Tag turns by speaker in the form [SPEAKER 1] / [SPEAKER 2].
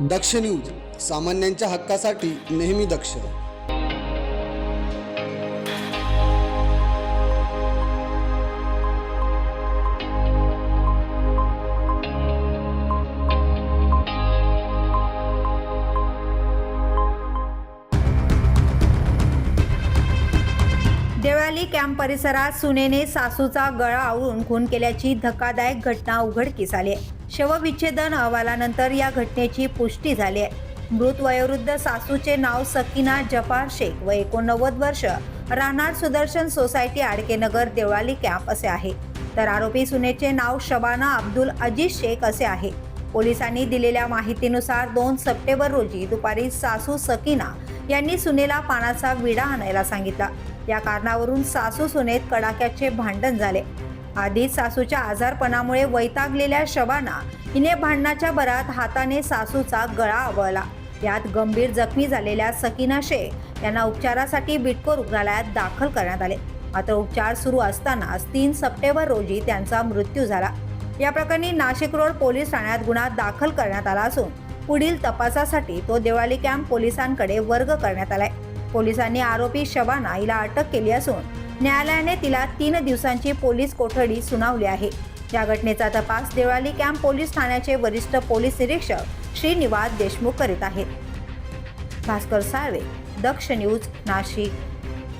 [SPEAKER 1] दक्ष news सामान्यांच्या हक्कासाठी नेहमी दक्ष.
[SPEAKER 2] देवळाली कॅम्प परिसरात सुनेने सासूचा गळा आवळून खून केल्याची धक्कादायक घटना उघडकीस आली आहे. शवविच्छेदन अहवालानंतर या घटनेची पुष्टी झाली आहे. मृत वयोवृद्ध सासूचे नाव सकीना जफार शेख व एकोणनव्वद वर्ष राहणार सुदर्शन सोसायटी आडकेनगर देवळाली कॅम्प असे आहे. तर आरोपी सुनेचे नाव शबाना अब्दुल अजीज शेख असे आहे. पोलिसांनी दिलेल्या माहितीनुसार दोन सप्टेंबर रोजी दुपारी सासू सकीना यांनी सुनेला पानाचा विडा आणायला सांगितला. या कारणावरून सासू सुनेत कडाक्याचे भांडण झाले. आधीच सासूच्या आजारपणामुळे वैतागलेल्या शबाना हिने भांडणाच्या भरात हाताने सासूचा गळा आवळला. यात गंभीर जखमी झालेल्या सकीना शेख यांना उपचारासाठी बिटको रुग्णालयात दाखल करण्यात आले. मात्र उपचार सुरू असतानाच तीन सप्टेंबर रोजी त्यांचा मृत्यू झाला. या प्रकरणी नाशिक रोड पोलीस ठाण्यात गुन्हा दाखल करण्यात आला असून पुढील तपासासाठी तो देवाली कॅम्प पोलिसांकडे वर्ग करण्यात आलाय. पोलिसांनी आरोपी शबाना हिला अटक केली असून न्यायालयाने तिला तीन दिवसांची पोलीस कोठडी सुनावली आहे. या घटनेचा तपास देवळाली कॅम्प पोलीस ठाण्याचे वरिष्ठ पोलीस निरीक्षक श्रीनिवास देशमुख करीत आहेत. भास्कर साळवे दक्ष न्यूज नाशिक.